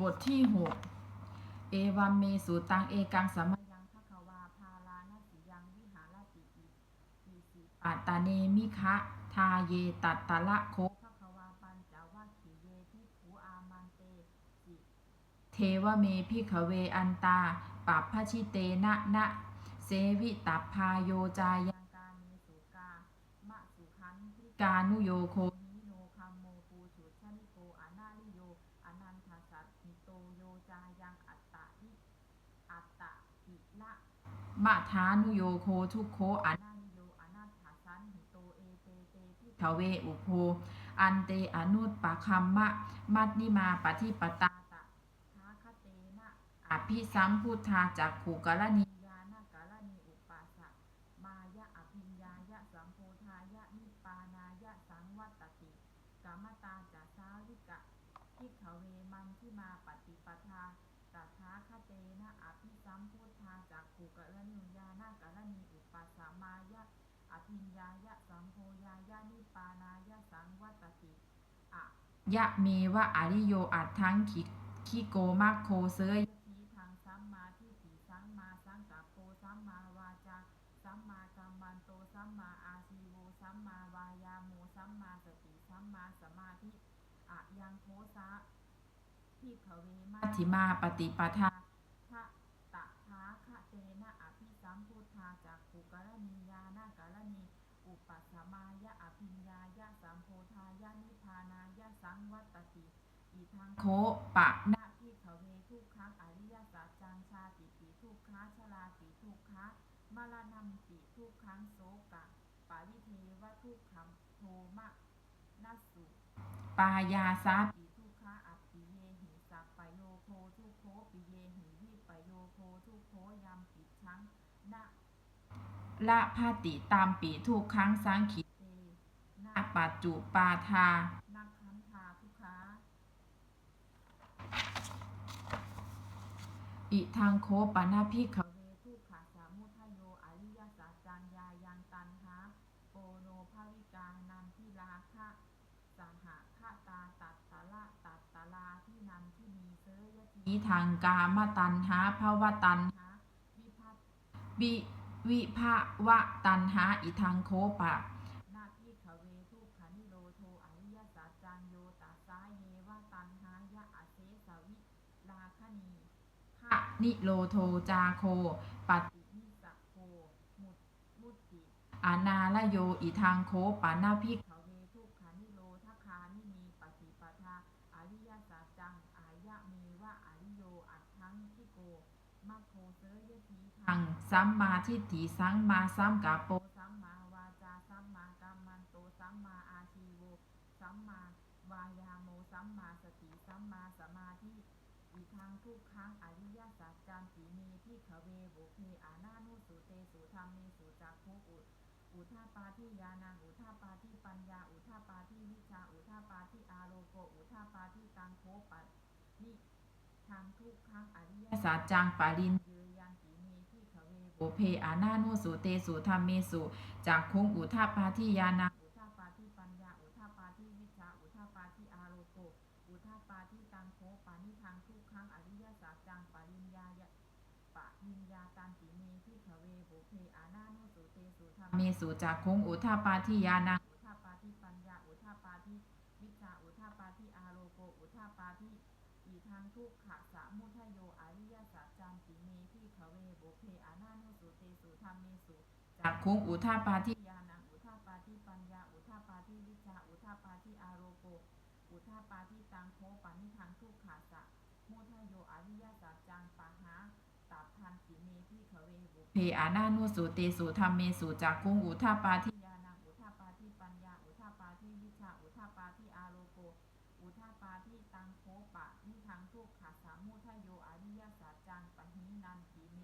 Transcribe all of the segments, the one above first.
บทที่หกเอวัมเมสุตังเอกังสัมยังภคะวาพาลานาสิยังวิหารติอิอิสิปัตตาเนมิคะทาเยตัตตะละโคภคะวาปัญจวัคคีเยทิภูอามันเตสิเทวเมพิขเวอันตาปัปพชิเตนะนะเสวิตัพพาโยจายังกาเนสุกามะสุขันธิกานุโยโคหิโนคัมโมปูฉุชนิโกอนาลิโย อนันทสัตหิโตโยจายังอัตตะหิอัตตะหิละ มะทานุโยโคทุกโคอนานิโยอนัตถสันหิโตเอเตเตพิทเวอุโพอันเตอนุตปะคัมมะ มัตนิมาปฏิปตาตะทาคเตนะอภิสัมพุทธาจักขุกรณียานกรณีอุปัสสะมายะอภิญญายะสัมโพธายะนิปานายะสังวัตติกามตาจัสาวิกะพิกขเวมันที่มาปฏิปทา เตนะอภิสัมพุทธาจากขุกรณียานากรณีอุปัสสมายะอภิญญายะสัมโพยายะนิปานายะสังวัตติอะยะเมวะอริโยอัตถังคิคิโกมัคโคเสยทีทางสัมมาทิฏฐิสัมมาสังกัปโปสัมมาวาจาสัมมากัมมันโตสัมมาอาชีโวสัมมาวายาโมสัมมาสติสัมมาสมาธิอะยังโคสะพิกขเวมัชฌิมาปฏิปทาทะตะทาคะเต นะอภิสัมพุทธาจากขุกรณียานากรณี อุปัสมายะอภิญญายะสัมโพธายะนิพานายะสังวัตติอีทางโคปะนาพิขเวทุกขังอริยสัจจังชาติปีทุกขาชลาปีทุกขามรณมปีทุกขังโสกะปาริเทวทุกขัมโทมะนัสสุปายาสาปีทุกขาอัปปิเยหิสัปปโยโคทุกโคปิเยหิวิปโยโคทุกโค ยามปิชังนะละพาติตามปีทุกครั้งสังขิเตนาปัจจุปาทานักขันธาทุกขาอิทางโคปนาพิขเวทุกขาสามุทโยอริยสัจจัญญายังตันหาโปโนภาวิกานันทิลาคะสหะคตาตัตตะละตัตตะลาที่นันที่มีเสยทีทางกามตันหาภาวตันหา วิวิภาวะตันหาอิทางโคปะ นาพิขเวทุกขานิโรโทอริยสัจจังโยตัสาเยวะตันหายะอเสสวิลาคณีขะนิโรโทจาโคปฏินิสโค มุตมุติ อานาลโยอิทางโคปานาพิเวทุกขานิโรทคานิมีปฏิปทาอริยสัจจังอายะเมวะอริโยอัตถังทิโก มัคโคเสยทีทังสัมมาทิฏฐิสัมมาสัมกัปโปสัมมาวาจาสัมมากัมมันโตสัมมาอาชีโวสัมมาวายาโมสัมมาสติสัมมาสมาธิอีกทางทุกครั้งอริยสัจจันติเมพิขเวบุเพอานานุสุเตสุธรรมเมสุจักขุอุอุทาปาทิยานังอุทาปาทิปัญญา อุทาปาทิวิชา อุทาปาทิอาโลโก อุทาปาทิตังโคปันิ ทางทุกครั้งอริยสัจจังปารินเยยันติเมพิขเวโบเพอานาโนสุเตสุธรรมเมสุจากคงอุทาปาทิยานาอุทาปาทิปัญญาอุทาปาทิวิชาอุทาปาทิอาโลโกอุทาปาทิตังโคปานิทางทุกครั้งอริยสัจจังปาริญญายะปะริญญาตันติเมพิขเวโบเพอานาโนสุเตสุธรรมเมสุจากคงอุทาปาทิยานาอุทาปาทิปัญญาอุทาปาทิวิชาอุทาปาทิอาโลโกอุทาปาทิ อีทางทุกขะสะมุทโยอริยสัจจันติเมพิขเวโบเพอานานุสุเตสุธรรมเมสุจากคุงอุทาปาทิยานังอุทาปาทิปัญญาอุทาปาทิวิชาอุทาปาทิอารโกอุทาปาทิตังโคปานิทางทุกขะสะมุทโยอริยสัจจังปะหาตับทันติเมพิขเวโบเพอานานุสุเตสุธรรมเมสุจากคุงอุทาปาทิยานังอุทาปาทิปัญญาอุทาปาทิวิชาอุทาปาทิ อุทาปาทิตังโคปะ นิทังทุกขาสามุทโยอริยสัจจังปะหินันติเม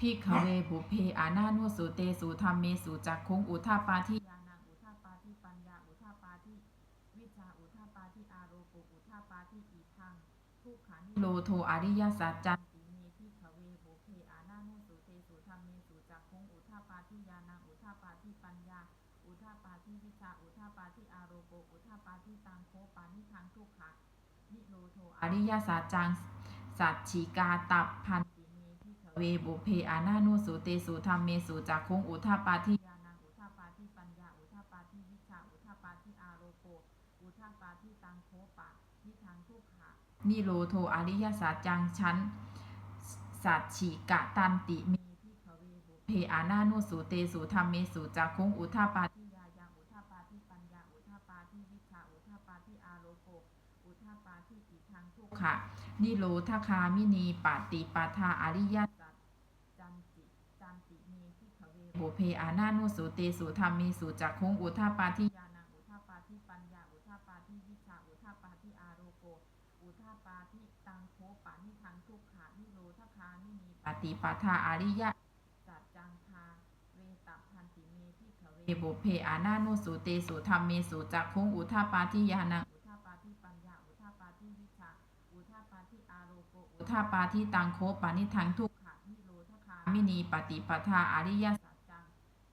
พิกเวบุเพอานานุสุเตสุธรรมเมสุจักคงอุทาปาทิยานังอุทาปาทิปัญญาอุทาปาทิวิชาอุทาปาทิอาโรโกอุทาปาทิอีทังทุกขานิโลโทอริยสัจจันติเมพิกเวบุเพอานานุสุเตสุธรรมเมสุจักคงอุทาปาทิยานังอุทาปาทิปัญญา อุทาปาทิวิชาอุทาปาทิอารโกอุทาปาทิตังโคปานิทังทุกขะนิโรโทอริยสัจจังสัจฉิกาตับพันติเมพิขเวบุเพอานานุสุเตสุธรรมเมสุจักคงอุทาปาทิยานังอุทาปาทิปัญญาอุทาปาทิวิชาอุทาปาทิอารโกอุทาปาทิตังโคปะนิทังทุกขะนิโรโทอริยสัจจังชั้นสัจฉิกะตันติเม เพอานานุสุเตสุธรรมเมสุจักคงอุทาปาทิยายังอุทาปาทิปัญญาอุทาปาทิวิชาอุทาปาทิอาโรโกอุทาปาทิติทังทุกขะนิโรธคามินีปาติปาทาอริยสัจจันติจันติเมพิขเวบุเพอานานุสุเตสุธรรมเมสุจักคงอุทาปาทิยานังอุทาปาทิปัญญาอุทาปาทิวิชาอุทาปาทิอาโรโกอุทาปาทิตังโคปานิทังทุกขานิโรธคามินีปฏิปาทาอริยะสัจจังคาเวตพันติเม พิขเวบุเพอานานุสุเตสุธรรมเมสุจักคุงอุทาปาทิยานังอุทาปาทิปัญญาอุทาปาทิวิชาอุทาปาทิอาโรโกอุทาปาทิตังโคปานิทังทุกขานิโรธคามินีปฏิปทาอริยสัจจัง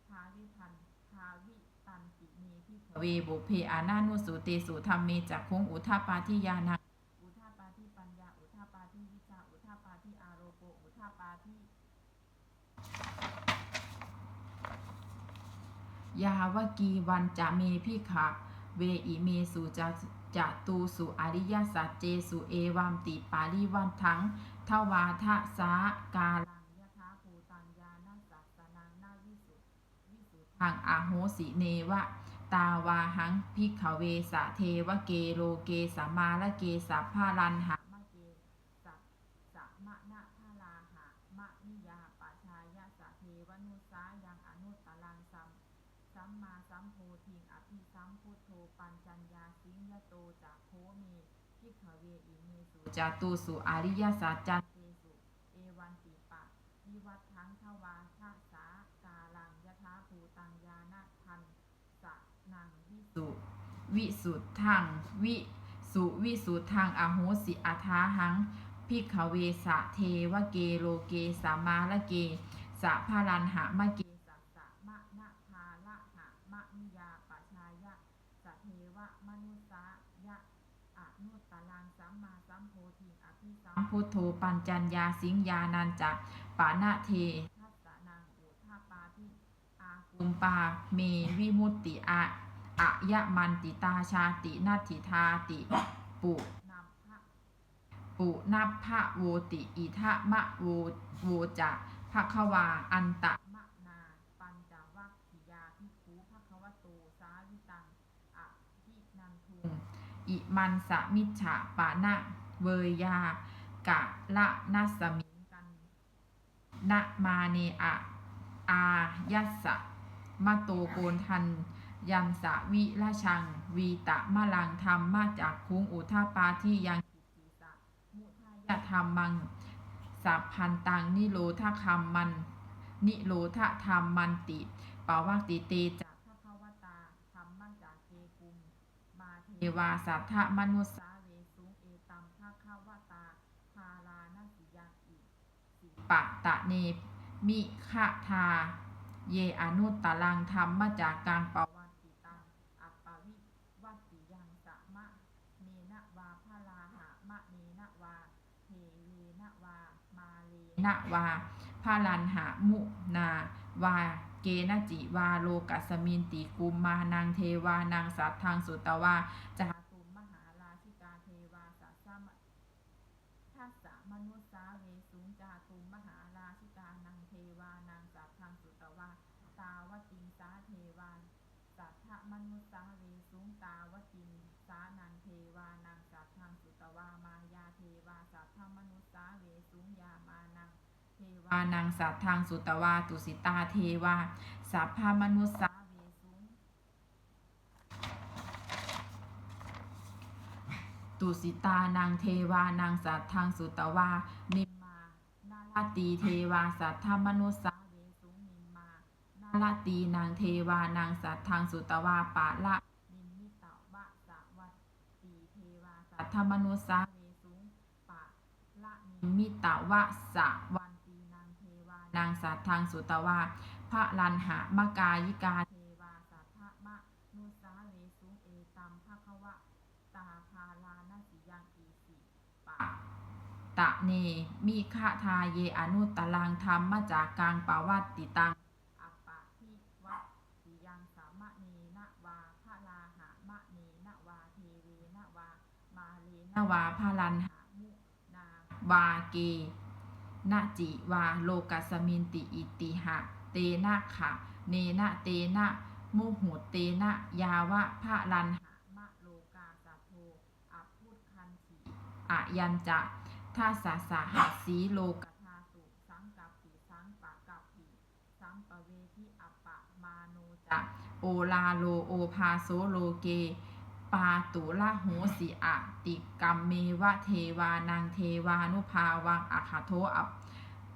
คาวิพันคาวิตันติเมพิเวบุเพอานานุสุเตสุธรรมเมจักคุงอุทาปาทิยานังอุทาปาทิปัญญาอุทาปาทิวิชาอุทาปาทิอาโรโกอุทาปาทิ ยาวกีวันจะเมพิขะเวอิเมสุจะจะตูสุอริยสัจเจสุเอวัมติปาริวันทังทวาทะสากาลังยะทาภูตัญญาณัสสนังนาวิสุวิสุทางอาโหสิเนวะ ตาวาหังพิขเวสะเทวเกโลเกสัมมาละเกสัพพารันหะมะเกสัพสะมะนะพาลาหะมะนิยาปชายะสะเทวนุสายังอนุตตลังสัมสั มมาสัมโพธิงอภิสัมพุทโธปัญจัญญาสิงยโตจะโคเมพิกขเวอิเมสุจตุสุอริยสัจจันเตสุเอวันติปะวิวัตทังทวาทะสากาลังยะทาภูตังยานะทันสะนังวิสุวิสุทธังวิสุวิสุทธังอโหสิอัทาหังพิกขเวสะเทวเกโลเกสามาละเกสะพารันหะมะเกสัสสะมะนะพาละหะมะนิยาปชายะสะมนุสายะอนุตตลังสัมมาสัมโพธิอภิสัมพุทโธปัญจัญญาสิงยานันจะปานะเททัสสะนังอุทาปาทิอากุมปาเมวิมุตติอะอะยะมันติตาชาตินาทิทาติปุนัมภะปุนัพพะโวติอิทะมะโวโวจะภควาอันตะมะนา ปัญจวัคคิยาภิกขุภควโตสาวิตังอะพินันทุง อิมันสมิฉาปานะเวยากะละนัสมิกันนะมาเนอะอายัสสะมะโตโกนทันยันสะวิราชัง วีตะมะลังธรรมมาจากคุงอุทาปาที่ยังกิตติสะมุทายะธรรมมังสัพพันตังนิโรธาคำมัน นิโรธาธรรมมันติปาวักติเตจากพระควตาธรรมมาจากเกกุม มา เทวาสัทธมนุสสาเวสุงเอตัมภะคะวตาภาลานาสิยังอิสิปะตะเนมิขะทา เยอนุตตลังธรรมมาจากกลางปวันติตังอัปปวิวัติยังสะมะเนนะวาพาลาหะมะเนนะวาเทเวนะวา มาเลนะวาพาลันหะมุนาวา เกนะจิวาโลกัสมินติกุมมานังเทวานังสัตทังสุตวาจาตุมมหาราชิกาเทวาสัสมทัสสะมนุสสาเวสุงจาตุมมหาราชิกานังเทวานังสัพพังสุตวาตาวติงสาเทวาสัทธมนุสสาเวสุงตาวติงสานังเทวานังสัพพังสุตวามายาเทวาสัทธมนุสสาเวสุงยามานัง วานังสัทธังสุตวาตุสิตาเทวาสัพพามนุสสาเวสุตุสิตานางเทวานางสัตทังสุตวานิมมานาลตีเทวาสัทธมนุสสาเวสุนิมมานาลตีนางเทวานางสัตทังสุตวาปะละนิมิตวะสวัตตีเทวาสัทธมนุสสาเวสุปะละนิมิตวะสวั นางสัตทังสุตวาพระลันหะมกายิกาเทวาสัทธสุงเอตัมภะคะวะตาพาลานาสิยังอีสิปะตะเนมิฆะทาเยอนุตลังธรรมมาจากกลางปาวัตติตังอัปปะทิวะติยังสามะเนนะวาพะลาหะมะเนนะวาเทเวนะวามาเลนะวาพาลันหามุนาวาเก นะจิวาโลกัสมินติอิติหะ เตนะขะ เนนะเตนะมุหุเตนะยาวะพระลันหะมะโลกาสัโทอะพุทคันติอะยันจะทัสสะสะหัสสีโลกธาตุสังกัปปิสังปะกัปปิสัมปเวทิอัปปะมาโนจะโอลาโลโอภาโซโลเก ปาตุละโหสิอะติกรรมเมวะเทวานังเทวานุภาวังอะคาโทอัป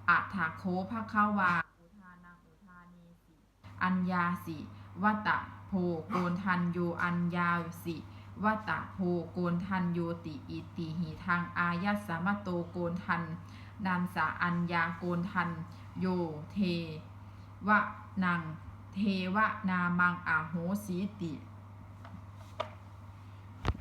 อัฏฐโคภะคะวาอุทานังอุทาเนสิอัญญาสิวัตะโพโกนทันโยอัญญาสิวัตะโพโกนทันโยติอิติหิทางอายัสสามะโตโกนทันนันสาอัญญาโกนทันโยเทวะนังเทวะนามังอาโหสีติ